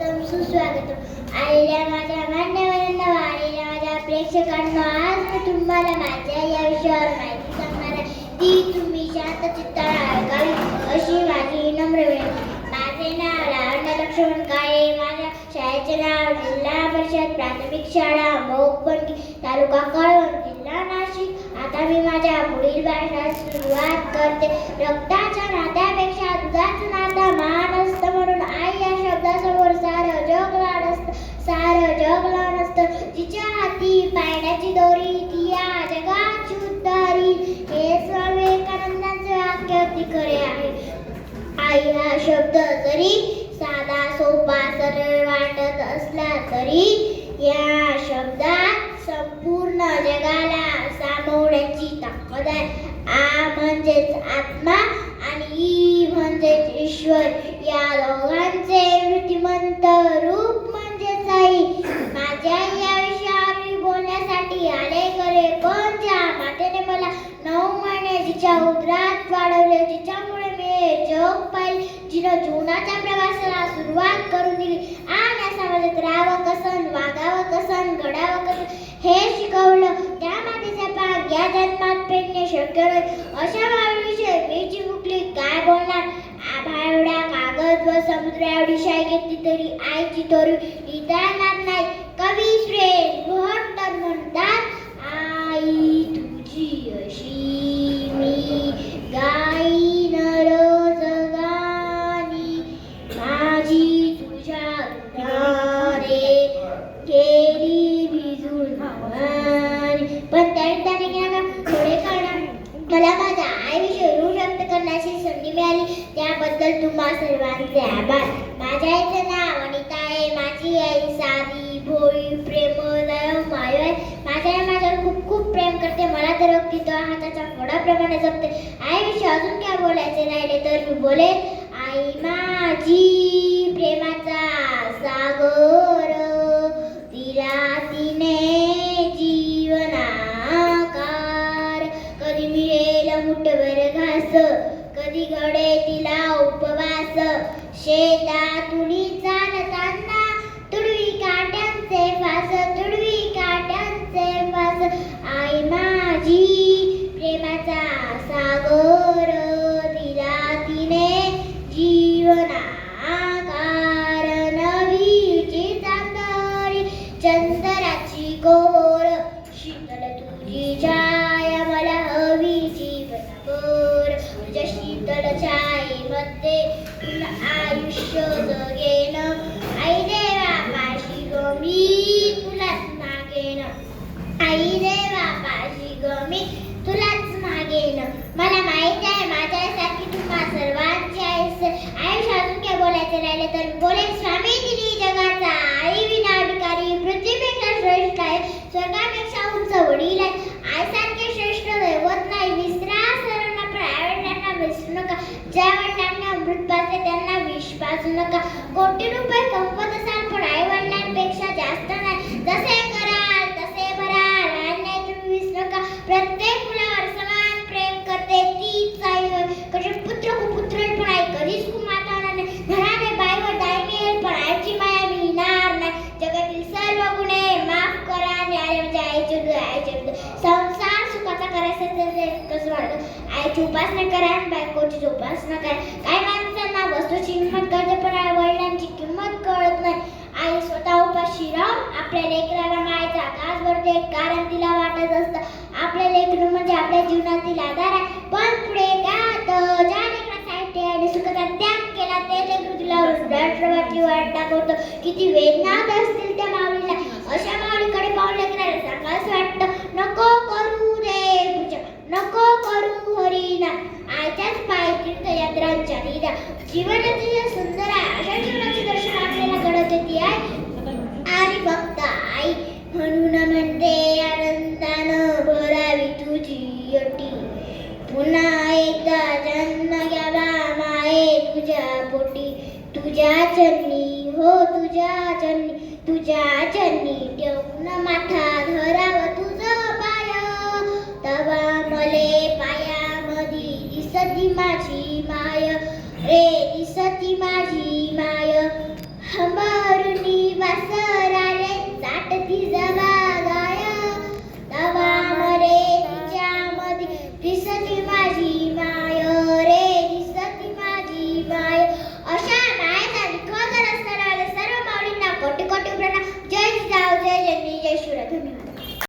स्वागतम सुस्वागतम. आलेल्या माझ्या मान्यवरांना आलेल्या माझ्या प्रेक्षकांना आज मी तुम्हाला माझ्या या विषयावर माहिती सांगणार आहे. ती तुम्ही शांत चित्ताने ऐकावी अशी माझी नम्र विनंती. माझे नाव लावण्य लक्ष्मण काळे माझ्या शाळेचे नाव जिल्हा परिषद प्राथमिक शाळा मोगपंडी तालुका कळवण जिल्हा नाशिक. आता मी माझ्या पुढील भाषणात सुरुवात करते. रक्ताच्या नात्यापेक्षा दुधाचं नाता मान असतं म्हणून आई या शब्दासमोर सारं जग लाड असतं सारं जग लाड असतं तिच्या हाती पाण्याची दोरी ती जगाची उद्धारी हे स्वामी विवेकानंदांचे वाक्य अगदी खरे आहे. आई हा शब्द जरी साधा सोपा सरळ वाटत असला तरी या शब्दात संपूर्ण जगाला सामावण्याची ताकद आहे. आ म्हणजेच आत्मा आणि ई म्हणजेच ईश्वर. या दोघांचे मृत्यूमंत रूप म्हणजेच आई माझ्या या विषयावर मी बोलण्यासाठी आले खरे पण ज्या मातेने मला नऊ महिने जिच्या हात वाढवले जिच्यामुळे मी जग पाहिल. जिनं जीवनाच्या प्रवासाला सुरुवात करून दिली. आणि या समाजात राहावं कसन वागावं कसन घडावं कसं हे शिकवलं. त्या मातेचा पाक या जन्मात पेटणे शक्य नाही. अशा माऊलीविषयी मी चिमुकली काय बोलणार? आभा एवढा कागद व समुद्र एवढी शाय घेतली तरी आईची तोरी लिहिता नाही. कवी श्रेष्ठ मला माझ्या आयुष्य ऋण व्यक्त करण्याची संधी मिळाली. त्याबद्दल तुम्हा सर्वांचे आभार. माझ्या आईचं नाव अनिता आहे. माझी आई साधी भोळी प्रेमदय माय आहे. माझ्या आई माझ्यावर खूप खूप प्रेम करते. मला तर अगदी तो हाताच्या फोडाप्रमाणे जपते. आईविषयी अजून काय बोलायचे राहिले तर मी बोले. आई माझी प्रेमाचा सागर. সেটা তা তুলি आयुष्य जगेन आई देवा पाशी ग मी तुलाच मागेन आई देवा पाशी ग मी तुलाच मागेन मला माहीत आहे माझ्यासारखी तुम्हा सर्वांची आयुष्य आयुष्य अजून काय बोलायचे राहिले तर बोले स्वामी तिने जगाचा आई विना भिकारी पृथ्वीपेक्षा श्रेष्ठ आहे स्वर्गापेक्षा उंच वडील आहे आईसारखे श्रेष्ठ दैवत नाही विसरा सर्वांना प्रायव्हेटांना विसरू नका ज्या वडिलांना अमृत पाजते त्यांना विष पाजू नका कोटी रुपये कमवत असाल पण आई वडिलांपेक्षा जास्त नाही जसे कराल तसे भराल आणि नाही तुम्ही विसरू नका प्रत्येक मुलावर समान प्रेम करते तीच आई होय. कसे पुत्र कुपुत्र पण आई कधीच कुमाता नाही घराने बाईवर दायमी येईल पण आईची माया मिळणार नाही जगातील सर्व गुन्हे माफ करा आणि आई म्हणजे आईचे आईचे संसार सुखाचा करायचा तर ते कसं वाटतं आईची उपासना करा आणि बायकोची उपासना करा. काही माणसांना वस्तूची किंमत कळते पण आई वडिलांची किंमत कळत नाही. आई स्वतः उपाशी राहून आपल्या लेकराला मायचा घास भरते कारण तिला वाटत असतं आपलं लेकरं म्हणजे आपल्या जीवनातील आधार आहे. पण पुढे काय ज्या लेकरासाठी आणि सुखाचा त्याग केला ते लेकरू तिला राष्ट्रवादी वाट दाखवतो किती वेदना होत असतील त्या माऊलीला. अशा माऊलीकडे पाहून लेकराला सांगावंच वाटतं नको करू रे पूजा नको करू हरिना आयच्याच पाय तीर्थयात्रांच्या लीला जीवनाची जे सुंदर आहे अशा जीवनाचे दर्शन आपल्याला घडत येते आहे आणि फक्त आई म्हणून म्हणते आनंदानं भरावी तुझी अटी पुन्हा एकदा जन्म घ्यावा माये तुझ्या पोटी. तुझ्या चरणी हो तुझ्या चरणी तुझ्या चरणी ठेव. Mama, Mama,